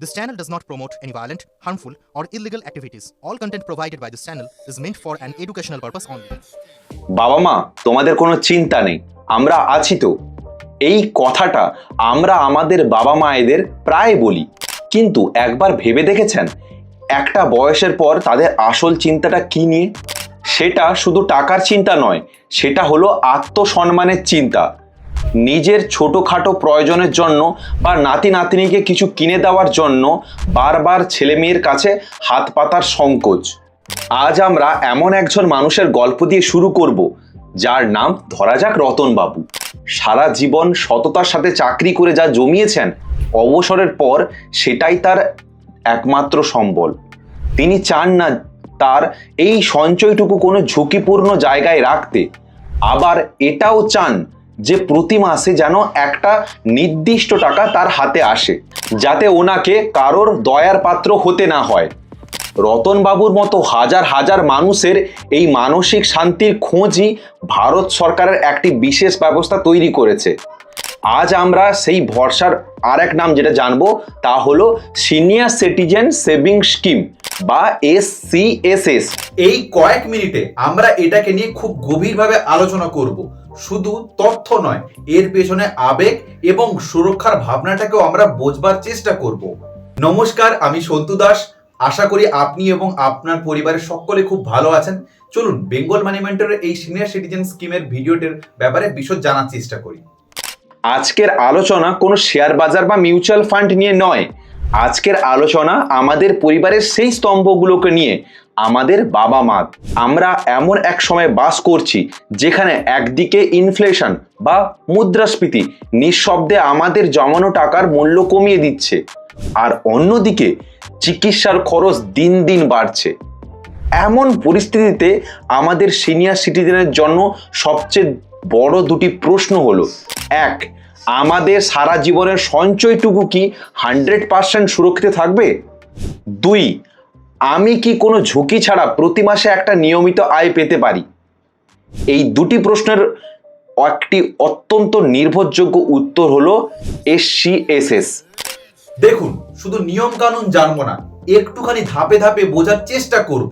This channel does not promote any violent, harmful, or illegal activities. All content provided by this channel is meant for an educational purpose only. বাবা মা তোমাদের কোনো চিন্তা নেই আমরা আছি তো এই কথাটা আমরা আমাদের বাবা মায়েদের প্রায় বলি কিন্তু একবার ভেবে দেখেছেন একটা বয়সের পর তাদের আসল চিন্তাটা কি নিয়ে সেটা শুধু টাকার চিন্তা নয় সেটা হলো আত্মসম্মানের চিন্তা নিজের ছোটোখাটো প্রয়োজনের জন্য বা নাতি নাতনিকে কিছু কিনে দেওয়ার জন্য বারবার ছেলে মেয়ের কাছে হাত পাতার সংকোচ। আজ আমরা এমন একজন মানুষের গল্প দিয়ে শুরু করব, যার নাম ধরা যাক রতনবাবু। সারা জীবন সততার সাথে চাকরি করে যা জমিয়েছেন, অবসরের পর সেটাই তার একমাত্র সম্বল। তিনি চান না তার এই সঞ্চয়টুকু কোনো ঝুঁকিপূর্ণ জায়গায় রাখতে। আবার এটাও চান যে প্রতি মাসে যেন একটা নির্দিষ্ট টাকা তার হাতে আসে, যাতে ওনাকে কারোর দয়ার পাত্র হতে না হয়। রতনবাবুর মতো হাজার হাজার মানুষের এই মানসিক শান্তির খোঁজই ভারত সরকারের একটি বিশেষ ব্যবস্থা তৈরি করেছে। আজ আমরা সেই ভরসার আর এক নাম যেটা জানব, তা হলো সিনিয়র সিটিজেন সেভিং স্কিম বা এস এই কয়েক মিনিটে আমরা এটাকে নিয়ে খুব গভীরভাবে আলোচনা করব। শুধু তথ্য নয়, এর পেছনে আবেগ এবং সুরক্ষার ভাবনাটাকেও আমরা বোঝবার চেষ্টা করব। নমস্কার, আমি সন্তু দাস। আশা করি আপনি এবং আপনার পরিবারের সকলে খুব ভালো আছেন। চলুন, বেঙ্গল মানি মেন্টরের এই সিনিয়র সিটিজেন স্কিমের ভিডিওটির ব্যাপারে বিশদ জানার চেষ্টা করি। আজকের আলোচনা কোনো শেয়ার বাজার বা মিউচুয়াল ফান্ড নিয়ে নয়। আজকের আলোচনা আমাদের পরিবারের সেই স্তম্ভগুলোকে নিয়ে। আমাদের বাবা মা, আমরা এমন এক সময় বাস করছি যেখানে একদিকে ইনফ্লেশন বা মুদ্রাস্ফীতি নিঃশব্দে আমাদের জমানো টাকার মূল্য কমিয়ে দিচ্ছে আর অন্যদিকে চিকিৎসার খরচ দিন দিন বাড়ছে। এমন পরিস্থিতিতে আমাদের সিনিয়র সিটিজেনের জন্য সবচেয়ে বড় দুটি প্রশ্ন হলো, এক, আমাদের সারা জীবনের সঞ্চয়টুকু কি হান্ড্রেড পার্সেন্ট সুরক্ষিত থাকবে? দুই আমি কি কোনো ঝুঁকি ছাড়া প্রতি মাসে একটা নিয়মিত আয় পেতে পারি? এই দুটি প্রশ্নের একটি অত্যন্ত নির্ভরযোগ্য উত্তর হলো এসসিএসএস দেখুন শুধু নিয়ম কানুন জানব না একটুখানি ধাপে ধাপে বোঝার চেষ্টা করব।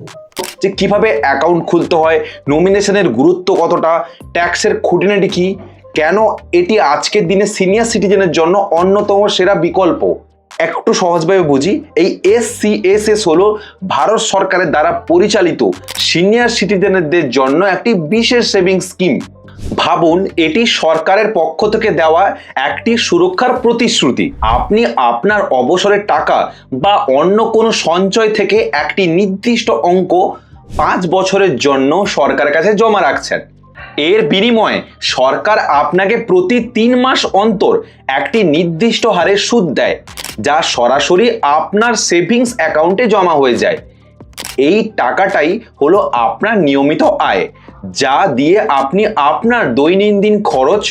যে কীভাবে অ্যাকাউন্ট খুলতে হয় নমিনেশনের গুরুত্ব কতটা ট্যাক্সের খুঁটিনাটি কি কেন এটি আজকের দিনে সিনিয়র সিটিজেনের জন্য অন্যতম সেরা বিকল্প? একটু সহজভাবে বুঝি, এই এস সি এস এস হলো ভারত সরকারের দ্বারা পরিচালিত সিনিয়র সিটিজেনদের জন্য একটি বিশেষ সেভিং স্কিম ভাবুন, এটি সরকারের পক্ষ থেকে দেওয়া একটি সুরক্ষার প্রতিশ্রুতি। আপনি আপনার অবসরের টাকা বা অন্য কোনো সঞ্চয় থেকে একটি নির্দিষ্ট অঙ্ক পাঁচ বছরের জন্য সরকারের কাছে জমা রাখছেন। এর বিনিময়ে সরকার আপনাকে প্রতি তিন মাস অন্তর একটি নির্দিষ্ট হারে সুদ দেয়, যা সরাসরি আপনার সেভিংস অ্যাকাউন্টে জমা হয়ে যায়। এই টাকাটাই হলো আপনার নিয়মিত আয়, যা দিয়ে আপনি আপনার দৈনন্দিন খরচ,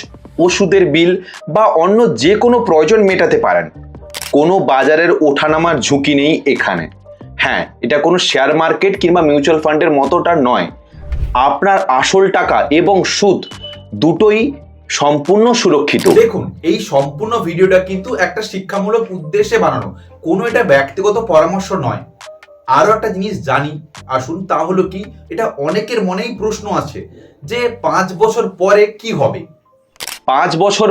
ওষুধের বিল বা অন্য যে কোনো প্রয়োজন মেটাতে পারেন। কোনো বাজারের ওঠানামার ঝুঁকি নেই এখানে। হ্যাঁ এটা কোনো শেয়ার মার্কেট কিংবা মিউচুয়াল ফান্ডের মতোটা নয়। আপনার আসল টাকা এবং সুদ দুটোই সম্পূর্ণ সুরক্ষিত। দেখুন এই সম্পূর্ণ ভিডিওটা কিন্তু একটা শিক্ষামূলক উদ্দেশ্যে বানানো। কোনো এটা ব্যক্তিগত পরামর্শ নয়। আরও একটা জিনিস জানি আসুন তা হলো কি এটা অনেকের মনেই প্রশ্ন আছে যে পাঁচ বছর পরে কি হবে? পাঁচ বছর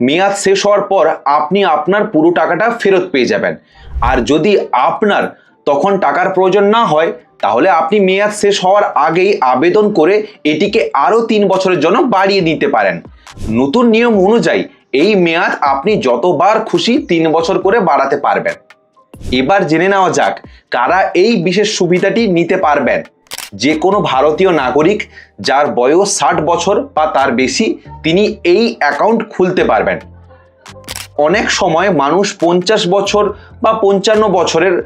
মেয়াদ শেষ হওয়ার পর আপনি আপনার পুরো টাকাটা ফেরত পেয়ে যাবেন। আর যদি আপনার তখন টাকার প্রয়োজন না হয়, তাহলে আপনি মেয়াদ শেষ হওয়ার আগেই আবেদন করে এটিকে আরও তিন বছরের জন্য বাড়িয়ে দিতে পারেন। নতুন নিয়ম অনুযায়ী এই মেয়াদ আপনি যতবার খুশি তিন বছর করে বাড়াতে পারবেন। এবার জেনে নেওয়া যাক কারা এই বিশেষ সুবিধাটি নিতে পারবেন। যে কোনো ভারতীয় নাগরিক যার বয়স ষাট বছর বা তার বেশি, তিনি এই অ্যাকাউন্ট খুলতে পারবেন। অনেক সময় মানুষ পঞ্চাশ বছর বা পঞ্চান্ন বছরের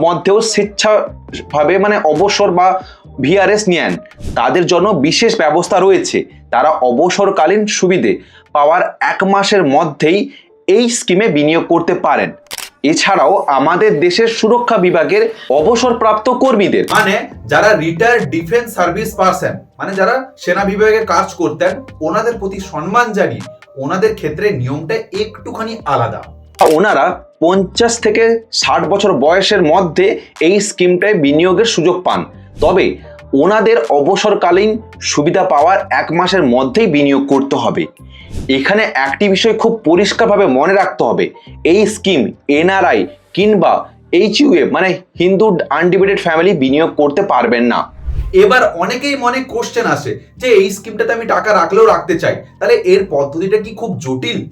মধ্যেও স্বেচ্ছাভাবে মানে অবসর বা ভিআরএস নেন। তাদের জন্য বিশেষ ব্যবস্থা রয়েছে। তারা অবসরকালীন সুবিধে পাওয়ার এক মাসের মধ্যেই এই স্কিমে বিনিয়োগ করতে পারেন। এছাড়াও আমাদের দেশের সুরক্ষা বিভাগের অবসরপ্রাপ্ত কর্মীদের। মানে যারা রিটায়ার্ড ডিফেন্স সার্ভিস পার্সন মানে যারা সেনা বিভাগে কাজ করতেন ওনাদের প্রতি সম্মান জানিয়ে ওনাদের ক্ষেত্রে নিয়মটা একটুখানি আলাদা। ওনারা পঞ্চাশ থেকে ষাট বছর বয়সের মধ্যে এই স্কিমটায় বিনিয়োগের সুযোগ পান। তবে ওনাদের অবসরকালীন সুবিধা পাওয়ার এক মাসের মধ্যেই বিনিয়োগ করতে হবে। এখানে একটি বিষয় খুব পরিষ্কারভাবে মনে রাখতে হবে। এই স্কিম, এনআরআই কিংবা এইচ ইউএফ মানে হিন্দু আনডিভিডেড ফ্যামিলি বিনিয়োগ করতে পারবেন না। এবার অনেকেই মনে কোশ্চেন আসে যে এই স্কিমটাতে আমি টাকা রাখলেও রাখতে চাই। তাহলে এর পদ্ধতিটা কি খুব জটিল?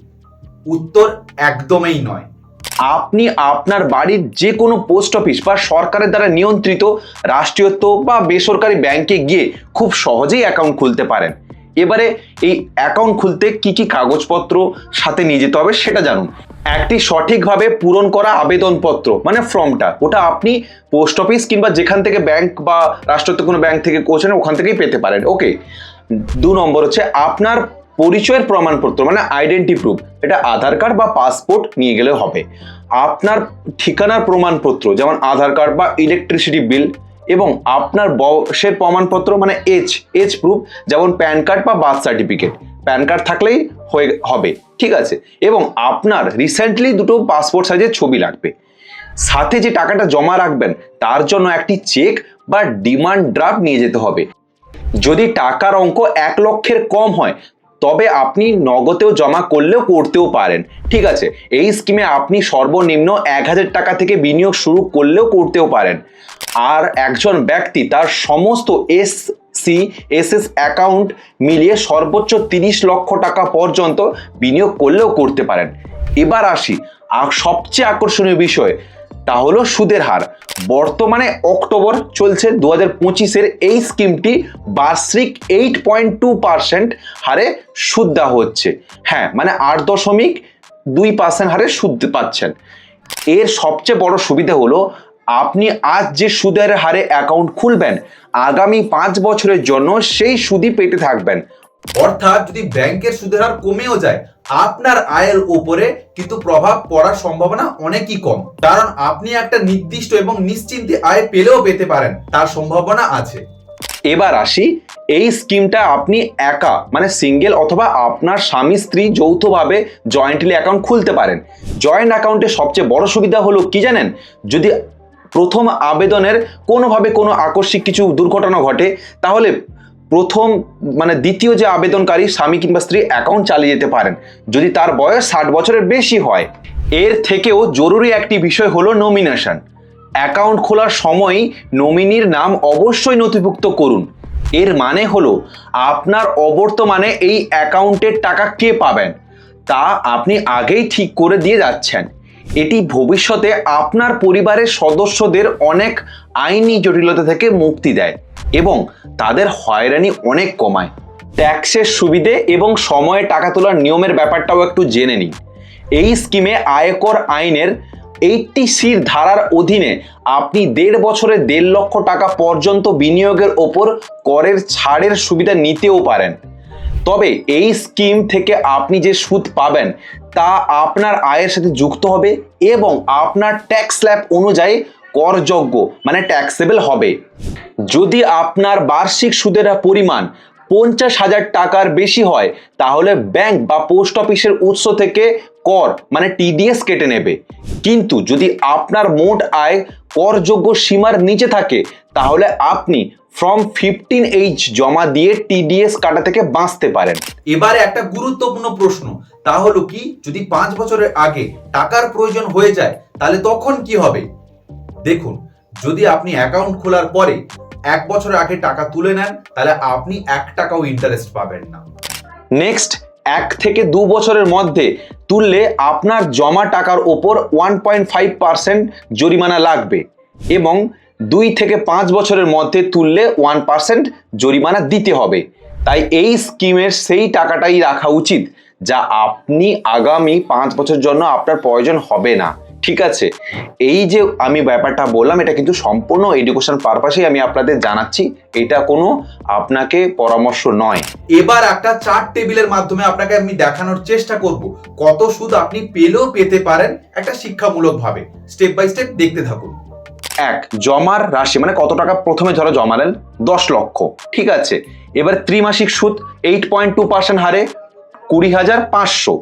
উত্তর একদমই নয়। আপনি আপনার বাড়ির যে কোনো পোস্ট অফিস বা সরকারের দ্বারা নিয়ন্ত্রিত রাষ্ট্রীয়ত্ব বা বেসরকারি ব্যাংকে গিয়ে খুব সহজেই অ্যাকাউন্ট খুলতে পারেন। এবারে এই অ্যাকাউন্ট খুলতে কি কি কাগজপত্র সাথে নিয়ে যেতে হবে সেটা জানুন। একটি সঠিকভাবে পূরণ করা আবেদনপত্র মানে ফর্মটা, ওটা আপনি পোস্ট অফিস কিংবা যেখান থেকে ব্যাংক বা রাষ্ট্রীয়ত্ব কোনো ব্যাংক থেকে কোচেন ওখান থেকেই পেতে পারেন। ওকে দু নম্বর হচ্ছে আপনার পরিচয়ের প্রমাণপত্র মানে আইডেন্টি প্রুফ এটা আধার কার্ড বা পাসপোর্ট নিয়ে গেলে হবে। আপনার ঠিকানার প্রমাণপত্র, যেমন আধার কার্ড বা ইলেকট্রিসিটি বিল এবং আপনার বয়সের প্রমাণপত্র মানে এজ এজ প্রুফ যেমন প্যান কার্ড বা বার্থ সার্টিফিকেট প্যান কার্ড থাকলেই হয়ে, হবে, ঠিক আছে? এবং আপনার রিসেন্টলি দুটো পাসপোর্ট সাইজের ছবি লাগবে। সাথে যে টাকাটা জমা রাখবেন, তার জন্য একটি চেক বা ডিমান্ড ড্রাফট নিয়ে যেতে হবে। যদি টাকার অঙ্ক এক লক্ষের কম হয় তবে আপনি নগদেও জমা করলেও করতেও পারেন। ঠিক আছে? এই স্কিমে আপনি সর্বনিম্ন এক হাজার টাকা থেকে বিনিয়োগ শুরু করলেও করতেও পারেন। আর একজন ব্যক্তি তার সমস্ত S C S S account মিলিয়ে সর্বোচ্চ তিরিশ লক্ষ টাকা পর্যন্ত বিনিয়োগ করলেও করতে পারেন। এবার আসি সবচেয়ে আকর্ষণীয় বিষয় তা হলো সুদের হার। বর্তমানে অক্টোবর চলছে দু হাজার পঁচিশের এই স্কিমটি বার্ষিক এইট পয়েন্ট টু পার্সেন্ট হারে সুদ দেওয়া হচ্ছে। হ্যাঁ মানে আট দশমিক দুই পার্সেন্ট হারে সুদ পাচ্ছেন। এর সবচেয়ে বড় সুবিধা হলো আপনি আজ যে সুদের হারে অ্যাকাউন্ট খুলবেন, আগামী পাঁচ বছরের জন্য সেই সুদই পেতে থাকবেন। অর্থাৎ যদি ব্যাংকের সুদের হার কমেও যায়, আপনার আয়ের উপরে কিন্তু প্রভাব পড়ার সম্ভাবনা অনেকই কম। কারণ আপনি একটা নির্দিষ্ট এবং নিশ্চিন্তে আয় পেলেও পেতে পারেন, তার সম্ভাবনা আছে। এবার আসি, এই স্কিমটা আপনি একা মানে সিঙ্গেল অথবা আপনার স্বামী, স্ত্রী যৌথভাবে জয়েন্টলি অ্যাকাউন্ট খুলতে পারেন। জয়েন্ট অ্যাকাউন্টে সবচেয়ে বড় সুবিধা হলো কি জানেন? যদি প্রথম আবেদনের কোনোভাবে কোনো আকস্মিক কিছু দুর্ঘটনা ঘটে, তাহলে প্রথম মানে দ্বিতীয় যে আবেদনকারী স্বামী কিংবা স্ত্রী অ্যাকাউন্ট চালিয়ে যেতে পারেন, যদি তার বয়স ষাট বছরের বেশি হয়। এর থেকেও জরুরি একটি বিষয় হলো নমিনেশন অ্যাকাউন্ট খোলার সময়ই নমিনির নাম অবশ্যই নথিভুক্ত করুন। এর মানে হলো, আপনার অবর্তমানে এই অ্যাকাউন্টের টাকা কে পাবেন? তা আপনি আগেই ঠিক করে দিয়ে যাচ্ছেন। এটি ভবিষ্যতে আপনার পরিবারের সদস্যদের অনেক আইনি জটিলতা থেকে মুক্তি দেয়। এবং তাদের হয়রানি অনেক কমায়। ট্যাক্সের সুবিধে এবং সময়ে টাকা তোলার নিয়মের ব্যাপারটাও একটু জেনে নিন এই স্কিমে আয়কর আইনের এইটটি সির ধারার অধীনে আপনি দেড় বছরে দেড় লক্ষ টাকা পর্যন্ত বিনিয়োগের ওপর করের ছাড়ের সুবিধা নিতেও পারেন। তবে এই স্কিম থেকে আপনি যে সুদ পাবেন, তা আপনার আয়ের সাথে যুক্ত হবে এবং আপনার ট্যাক্স স্ল্যাব অনুযায়ী করযোগ্য মানে ট্যাক্সেবল হবে। যদি আপনার বার্ষিক সুদের পরিমাণ পঞ্চাশ হাজার টাকার বেশি হয়, তাহলে ব্যাংক বা পোস্ট অফিসের উৎস থেকে কর মানে টিডিএস কেটে নেবে। কিন্তু যদি আপনার মোট আয় করযোগ্য সীমার নিচে থাকে, তাহলে আপনি ফর্ম ফিফটিন এইচ জমা দিয়ে টিডিএস কাটা থেকে বাঁচতে পারেন। এবারে একটা গুরুত্বপূর্ণ প্রশ্ন, তা হলো কি, যদি পাঁচ বছরের আগে টাকার প্রয়োজন হয়ে যায়, তাহলে তখন কি হবে? দেখুন, যদি আপনি অ্যাকাউন্ট খোলার পরে এক বছর আগে টাকা তুলে নেন, তাহলে আপনি এক টাকাও ইন্টারেস্ট পাবেন না। নেক্সট এক থেকে দু বছরের মধ্যে তুললে আপনার জমা টাকার ওপর ওয়ান পয়েন্ট ফাইভ পার্সেন্ট জরিমানা লাগবে এবং দুই থেকে পাঁচ বছরের মধ্যে তুললে ওয়ান পার্সেন্ট জরিমানা দিতে হবে। তাই এই স্কিমের সেই টাকাটাই রাখা উচিত যা আপনি আগামী পাঁচ বছর জন্য আপনার প্রয়োজন হবে না। ঠিক আছে। এই যে আমি ব্যাপারটা বললাম এটা কিন্তু সম্পূর্ণ এডুকেশন পারপাসেই আমি আপনাদের জানাচ্ছি। এটা কোনো আপনাকে পরামর্শ নয়। এবার একটা চার্ট টেবিলের মাধ্যমে আপনাকে আমি দেখানোর চেষ্টা করব। কত সুদ আপনি পেলেও পেতে পারেন একটা শিক্ষামূলক ভাবে স্টেপ বাই স্টেপ দেখতে থাকুন। এক জমার রাশি মানে কত টাকা প্রথমে ধরো জমালেন? দশ লক্ষ। ঠিক আছে। এবার ত্রিমাসিক সুদ এইট পয়েন্ট টু পার্সেন্ট হারে কুড়ি হাজার পাঁচশো।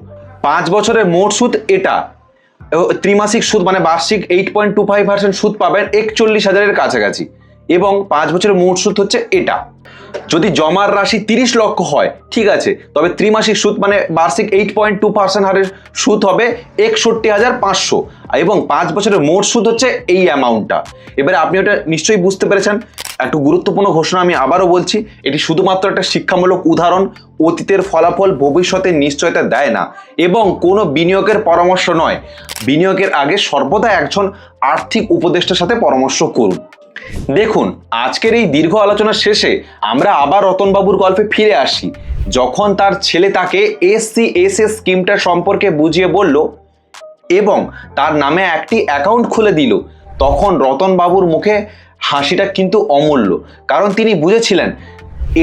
পাঁচ বছরের মোট সুদ এটা। ত্রিমাসিক সুদ মানে বার্ষিক eight point two five percent সুদ পাবেন একচল্লিশ হাজারের কাছাকাছি। এবং পাঁচ বছরের মোট সুদ হচ্ছে এটা। যদি জমার রাশি তিরিশ লক্ষ হয়, ঠিক আছে, তবে ত্রিমাসিক সুদ মানে বার্ষিক এইট পয়েন্ট টু পার্সেন্ট হারের সুদ হবে একষট্টি হাজার পাঁচশো। এবং পাঁচ বছরের মোট সুদ হচ্ছে এই অ্যামাউন্টটা এবারে আপনি ওটা নিশ্চয়ই বুঝতে পেরেছেন। একটু গুরুত্বপূর্ণ ঘোষণা আমি আবারও বলছি, এটি শুধুমাত্র একটা শিক্ষামূলক উদাহরণ, অতীতের ফলাফল ভবিষ্যতে নিশ্চয়তা দেয় না। এবং কোনো বিনিয়োগের পরামর্শ নয়। বিনিয়োগের আগে সর্বদা একজন আর্থিক উপদেষ্টার সাথে পরামর্শ করুন। দেখুন, আজকের এই দীর্ঘ আলোচনার শেষে আমরা আবার রতনবাবুর গল্পে ফিরে আসি। যখন তার ছেলে তাকে এসসি এস এস স্কিমটা সম্পর্কে বুঝিয়ে বলল এবং তার নামে একটি অ্যাকাউন্ট খুলে দিল, তখন রতনবাবুর মুখে হাসিটা কিন্তু অমূল্য। কারণ তিনি বুঝেছিলেন,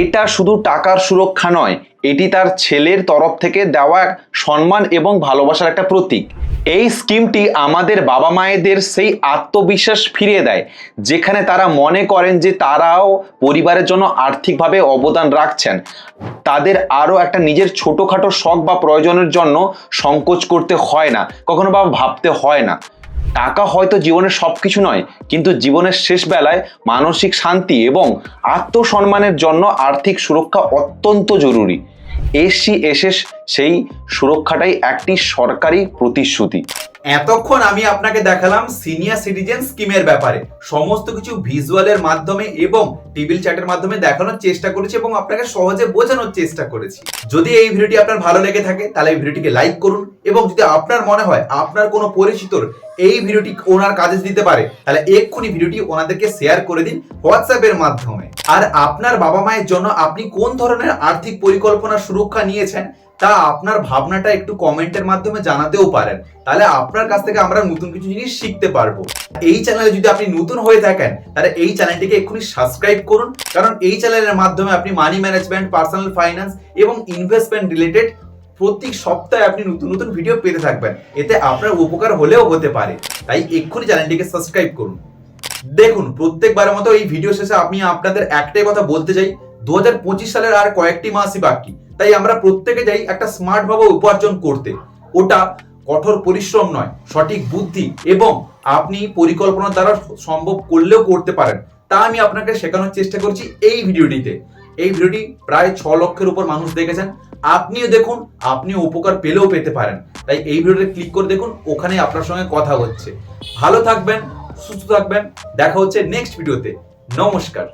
এটা শুধু টাকার সুরক্ষা নয় এটি তার ছেলের তরফ থেকে দেওয়া এক সম্মান এবং ভালোবাসার একটা প্রতীক। এই স্কিমটি আমাদের বাবা মায়েদের সেই আত্মবিশ্বাস ফিরিয়ে দেয়, যেখানে তারা মনে করেন যে তারাও পরিবারের জন্য আর্থিকভাবে অবদান রাখছেন। তাদের আরও একটা নিজের ছোটোখাটো শখ বা প্রয়োজনের জন্য সংকোচ করতে হয় না, কখনো বা ভাবতে হয় না। টাকা হয়তো জীবনের সব কিছু নয়, কিন্তু জীবনের শেষ বেলায় মানসিক শান্তি এবং আত্মসম্মানের জন্য আর্থিক সুরক্ষা অত্যন্ত জরুরি। এসসি এসএস সেই সুরক্ষাটাই একটি সরকারি প্রতিশ্রুতি। এতক্ষণ আমি আপনাকে দেখালাম সিনিয়র সিটিজেন স্কিমের ব্যাপারে। সমস্ত কিছু ভিজুয়ালের মাধ্যমে এবং টেবিল চ্যাটের মাধ্যমে দেখানোর চেষ্টা করেছি এবং আপনাকে সহজে বোঝানোর চেষ্টা করেছি। যদি এই ভিডিওটি আপনার ভালো লেগে থাকে, তাহলে এই ভিডিওটিকে লাইক করুন এবং যদি আপনার মনে হয় আপনার কোনো পরিচিতর এই ভিডিওটি ওনার কাজে দিতে পারে, তাহলে এক্ষুনি ভিডিওটি ওনাদেরকে শেয়ার করে দিন হোয়াটসঅ্যাপের মাধ্যমে। আর আপনার বাবা মায়ের জন্য আপনি কোন ধরনের আর্থিক পরিকল্পনা সুরক্ষা নিয়েছেন তা আপনার ভাবনাটা একটু কমেন্টের মাধ্যমে জানাতেও পারেন। তাহলে আপনার কাছ থেকে আমরা নতুন কিছু জিনিস শিখতে পারব। এই চ্যানেলে যদি আপনি নতুন হয়ে থাকেন, তাহলে এই চ্যানেলটিকে এক্ষুনি সাবস্ক্রাইব করুন। কারণ এই চ্যানেলের মাধ্যমে আপনি মানি ম্যানেজমেন্ট পার্সোনাল ফাইন্যান্স এবং ইনভেস্টমেন্ট রিলেটেড প্রতি সপ্তাহে আপনি নতুন নতুন ভিডিও পেতে থাকবেন। এতে আপনার উপকার হলেও হতে পারে। তাই এক্ষুনি চ্যানেলটিকে সাবস্ক্রাইব করুন। দেখুন, প্রত্যেকবারের মতো এই ভিডিও শেষে আমি আপনাদের একটাই কথা বলতে চাই। দু হাজার পঁচিশ সালের আর কয়েকটি মাসই বাকি। তাই আমরা প্রত্যেকে যাই একটা স্মার্ট ভাবে উপার্জন করতে। ওটা কঠোর পরিশ্রম নয়, সঠিক বুদ্ধি এবং আপনি পরিকল্পনা দ্বারা সম্ভব করলেও করতে পারেন। তা আমি আপনাকে শেখানোর চেষ্টা করছি এই ভিডিওটিতে। এই ভিডিওটি প্রায় ছ লক্ষের উপর মানুষ দেখেছেন। আপনিও দেখুন, আপনিও উপকার পেলেও পেতে পারেন। তাই এই ভিডিওতে ক্লিক করে দেখুন, ওখানে আপনার সঙ্গে কথা হচ্ছে। ভালো থাকবেন, সুস্থ থাকবেন। দেখা হচ্ছে নেক্সট ভিডিওতে নমস্কার।